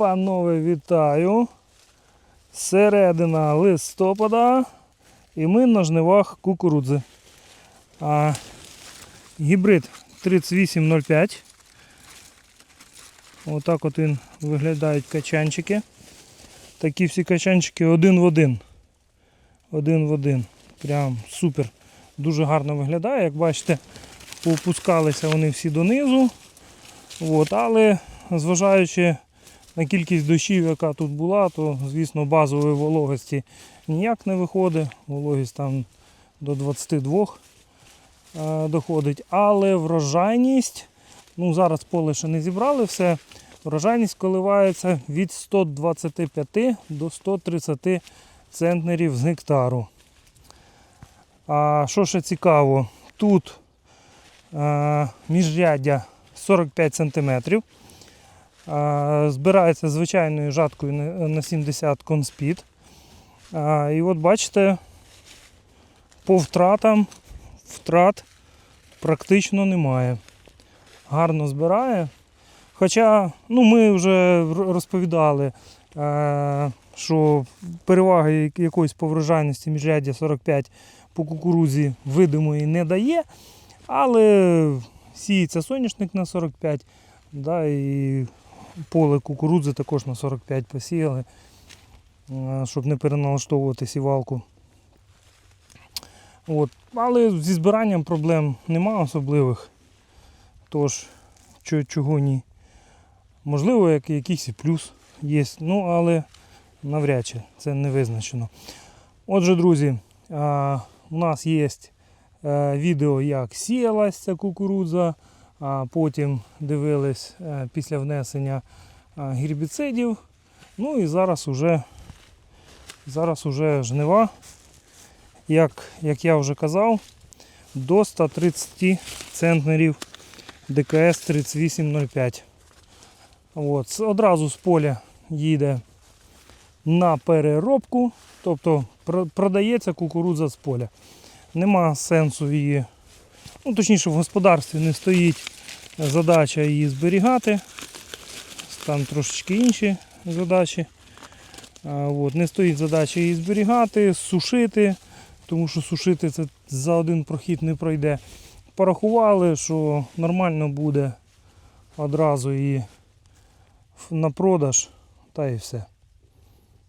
Панове, вітаю! Середина листопада і ми на жнивах кукурудзи. А, гібрид 3805. Отак от він виглядають качанчики. Такі всі качанчики один в один. Один в один. Прям супер. Дуже гарно виглядає. Як бачите, поопускалися вони всі донизу. От, але зважаючи на кількість дощів, яка тут була, то, звісно, базової вологості ніяк не виходить. Вологість там до 22 е, доходить. Але врожайність, ну зараз поле ще не зібрали все. Врожайність коливається від 125 до 130 центнерів з гектару. А що ще цікаво, тут е, міжряддя 45 см. Збирається звичайною жаткою на на 70 конспід. І от бачите, по втратам втрат практично немає. Гарно збирає. Хоча ну, ми вже розповідали, е, що переваги якоїсь по врожайності міжряддя 45 по кукурузі видимої не дає, але сіється соняшник на 45, да, і поле кукурудзи також на 45 посіяли, е, щоб не переналаштовувати сівалку. От. Але зі збиранням проблем нема особливих. Тож, чого ні. Можливо, як, якийсь плюс є, ну але навряд чи це не визначено. Отже, друзі, у нас є е, відео, як сіялась ця кукурудза, потім дивились е, після внесення е, гербіцидів. Ну і зараз уже, зараз уже жнива, як, як я вже казав, до 130 центнерів ДКС 3805. От, одразу з поля їде на переробку, тобто продається кукурудза з поля. Нема сенсу її, ну точніше в господарстві не стоїть задача її зберігати. Там трошечки інші задачі. От, не стоїть задача її зберігати, сушити, тому що сушити це за один прохід не пройде. Порахували, що нормально буде одразу її на продаж, та і все.